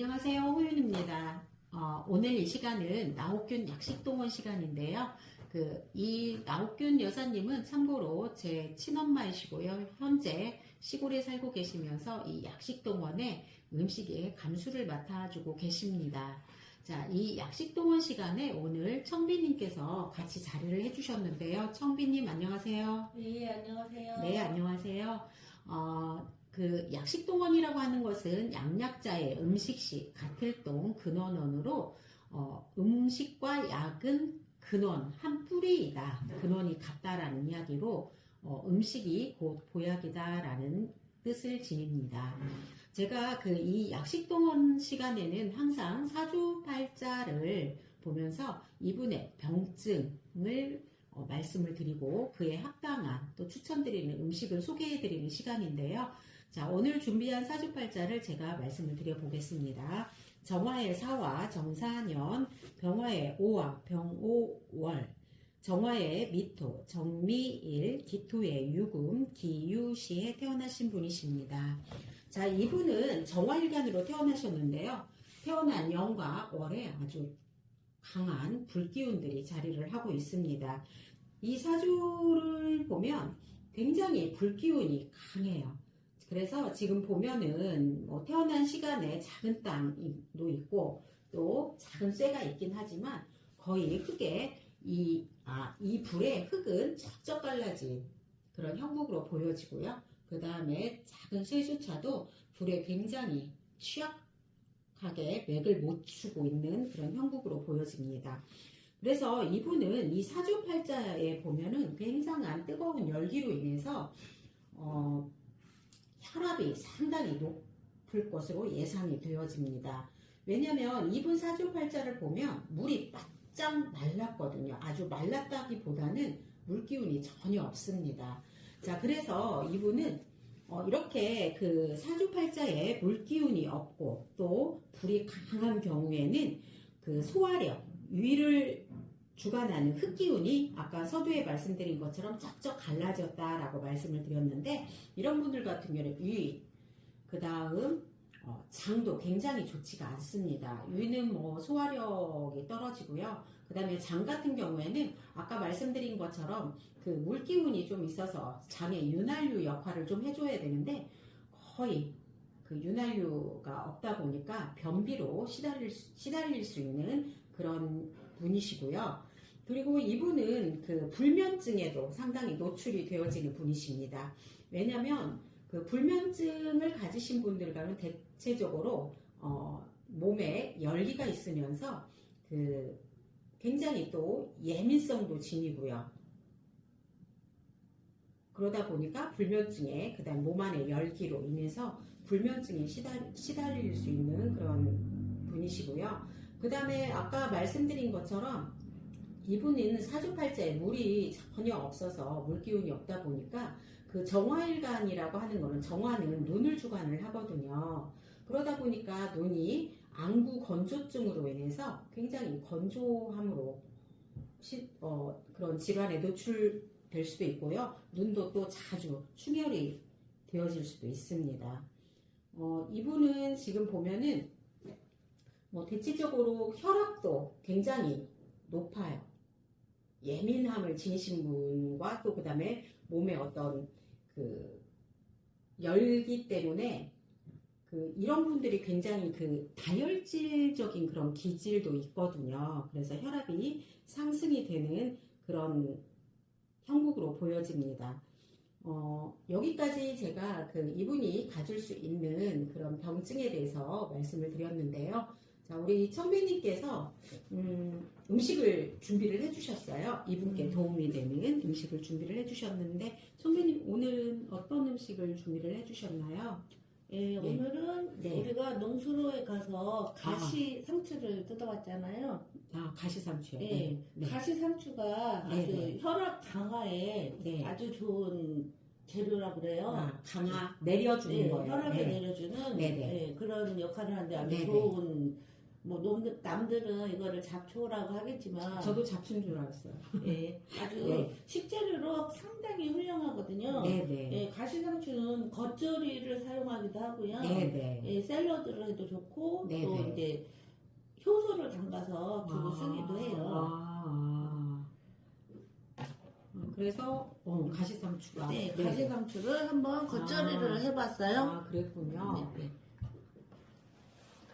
안녕하세요. 호윤입니다. 어, 오늘 이 시간은 나옥균 약식동원 시간인데요. 그, 이 나옥균 여사님은 참고로 제 친엄마이시고요. 현재 시골에 살고 계시면서 이 약식동원에 음식에 감수를 맡아주고 계십니다. 자, 이 약식동원 시간에 오늘 청비님께서 같이 자리를 해주셨는데요. 청비님 안녕하세요. 네, 안녕하세요. 네, 안녕하세요. 어, 그 약식동원이라고 하는 것은 양약자의 음식식, 같을동, 근원원으로 어, 음식과 약은 근원, 한 뿌리이다. 근원이 같다라는 이야기로 어, 음식이 곧 보약이다라는 뜻을 지닙니다. 제가 그 이 약식동원 시간에는 항상 사주팔자를 보면서 이분의 병증을 어, 말씀을 드리고 그에 합당한 또 추천드리는 음식을 소개해드리는 시간인데요. 자, 오늘 준비한 사주팔자를 제가 말씀을 드려보겠습니다. 정화의 사화, 정사년, 병화의 오화, 병오월, 정화의 미토, 정미일, 기토의 유금, 기유시에 태어나신 분이십니다. 자, 이분은 정화일간으로 태어나셨는데요. 태어난 영과 월에 아주 강한 불기운들이 자리를 하고 있습니다. 이 사주를 보면 굉장히 불기운이 강해요. 그래서 지금 보면은 뭐 태어난 시간에 작은 땅도 있고 또 작은 쇠가 있긴 하지만 거의 흙에 이, 아, 이 불에 흙은 쩍쩍 갈라진 그런 형국으로 보여지고요. 그 다음에 작은 쇠조차도 불에 굉장히 취약하게 맥을 못 추고 있는 그런 형국으로 보여집니다. 그래서 이분은 이 사주팔자에 보면은 굉장한 뜨거운 열기로 인해서 어, 혈압이 상당히 높을 것으로 예상이 되어집니다. 왜냐하면 이분 사주팔자를 보면 물이 바짝 말랐거든요. 아주 말랐다기보다는 물기운이 전혀 없습니다. 자, 그래서 이분은 어, 이렇게 그 사주팔자에 물기운이 없고 또 불이 강한 경우에는 그 소화력, 위를 주관하는 흙기운이 아까 서두에 말씀드린 것처럼 쩍쩍 갈라졌다라고 말씀을 드렸는데 이런 분들 같은 경우는 위, 그 다음 어, 장도 굉장히 좋지가 않습니다. 위는 뭐 소화력이 떨어지고요. 그 다음에 장 같은 경우에는 아까 말씀드린 것처럼 그 물기운이 좀 있어서 장의 윤활유 역할을 좀 해줘야 되는데 거의 그 윤활유가 없다 보니까 변비로 시달릴, 수- 시달릴 수 있는 그런 분이시고요. 그리고 이분은 그 불면증에도 상당히 노출이 되어지는 분이십니다. 왜냐하면 그 불면증을 가지신 분들과는 대체적으로 어, 몸에 열기가 있으면서 그 굉장히 또 예민성도 지니고요. 그러다 보니까 불면증에 그다음 몸 안의 열기로 인해서 불면증에 시달, 시달릴 수 있는 그런 분이시고요. 그 다음에 아까 말씀드린 것처럼 이분은 사주팔자에 물이 전혀 없어서 물기운이 없다 보니까 그 정화일간이라고 하는 거는 정화는 눈을 주관을 하거든요. 그러다 보니까 눈이 안구 건조증으로 인해서 굉장히 건조함으로 시- 어, 그런 질환에 노출될 수도 있고요. 눈도 또 자주 충혈이 되어질 수도 있습니다. 어, 이분은 지금 보면은 뭐 대체적으로 혈압도 굉장히 높아요. 예민함을 지니신 분과 또 그 다음에 몸에 어떤 그 열기 때문에 그 이런 분들이 굉장히 그 다혈질적인 그런 기질도 있거든요. 그래서 혈압이 상승이 되는 그런 형국으로 보여집니다. 어, 여기까지 제가 그 이분이 가질 수 있는 그런 병증에 대해서 말씀을 드렸는데요. 자, 우리 청배님께서 음, 음식을 준비를 해주셨어요. 이분께 도움이 되는 음식을 준비를 해주셨는데, 청배님 오늘은 어떤 음식을 준비를 해주셨나요? 예, 오늘은 네. 우리가 농수로에 가서 가시 상추를 뜯어왔잖아요. 아, 가시 상추요. 예, 네. 가시 상추가 네, 아주 네. 혈압 강화에 네. 아주 좋은 재료라고 그래요. 아, 강화 내려주는 예, 거예요. 혈압을 네. 내려주는 네, 네. 예, 그런 역할을 하는데 아주 네, 네. 좋은 뭐 놈들, 남들은 이거를 잡초라고 하겠지만 저도 잡춘 줄 알았어요. 예, 아주 네. 식재료로 상당히 훌륭하거든요. 네네. 예, 가시상추는 겉절이를 사용하기도 하고요. 네네. 예, 샐러드를 해도 좋고 네, 또 네. 이제 효소를 담가서 두고 쓰기도 해요. 아, 아. 음, 그래서 어, 가시상추가 네, 네. 가시상추를 한번 겉절이를 아. 해봤어요. 아 그랬군요. 네,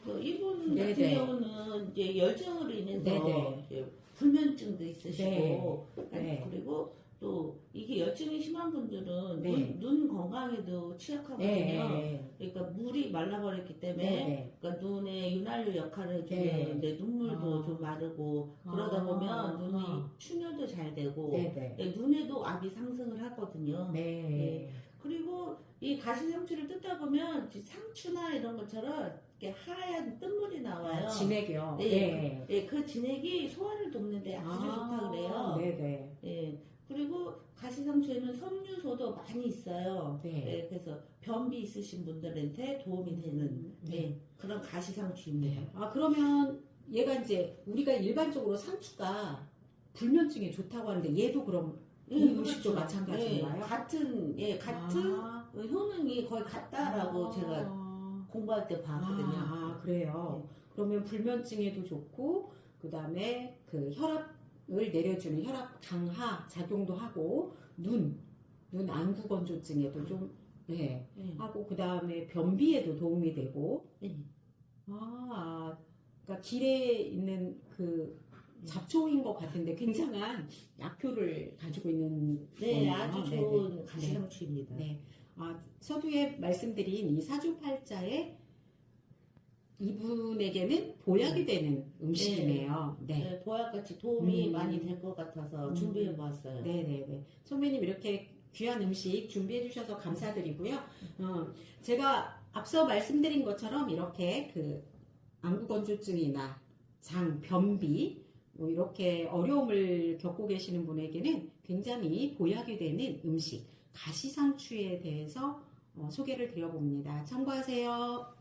네. 또 이분 네, 같은 네. 경우는 이제 열정으로 인해서 네, 네. 이제 불면증도 있으시고 네. 그리고 또 이게 열증이 심한 분들은 네. 눈, 눈 건강에도 취약하거든요. 네. 그러니까 물이 말라버렸기 때문에 네. 그러니까 눈에 윤활유 역할을 해주는 네. 데 눈물도 아. 좀 마르고 그러다 아. 보면 눈이 아. 충혈도 잘 되고 네네. 네, 눈에도 압이 상승을 하거든요. 네. 그리고 이 가시 상추를 뜯다 보면 상추나 이런 것처럼 이렇게 하얀 뜬물이 나와요. 아, 진액이요. 네. 예, 그 진액이 소화를 돕는데 아주 좋다 그래요. 네네. 예, 그리고 가시상추에는 섬유소도 많이 있어요. 네. 예, 그래서 변비 있으신 분들한테 도움이 되는 네. 예, 그런 가시상추입니다. 아 그러면 얘가 이제 우리가 일반적으로 상추가 불면증에 좋다고 하는데 얘도 그럼 예, 이 음식도 그렇죠. 마찬가지인가요? 예, 같은 예 같은 아. 효능이 거의 같다라고 아. 제가 공부할 때 봤거든요. 아, 그래요. 그러면 불면증에도 좋고 그다음에 그 혈압을 내려주는 혈압 강화 작용도 하고 눈, 눈 안구 건조증에도 좀 네, 예. 하고 그다음에 변비에도 도움이 되고 예. 아, 그러니까 길에 있는 그 잡초인 것 같은데 굉장한 약효를 가지고 있는 네, 거네요. 아주 네네. 좋은 가시상추입니다. 네. 아, 서두에 말씀드린 이 사주팔자에 이분에게는 보약이 되는 음식이네요. 네. 네, 보약같이 도움이 음. 많이 될 것 같아서 음. 준비해봤어요. 네네네. 선배님 이렇게 귀한 음식 준비해 주셔서 감사드리고요. 어, 제가 앞서 말씀드린 것처럼 이렇게 그 안구건조증이나 장, 변비 뭐 이렇게 어려움을 겪고 계시는 분에게는 굉장히 보약이 되는 음식 가시상추에 대해서 어, 소개를 드려봅니다. 참고하세요.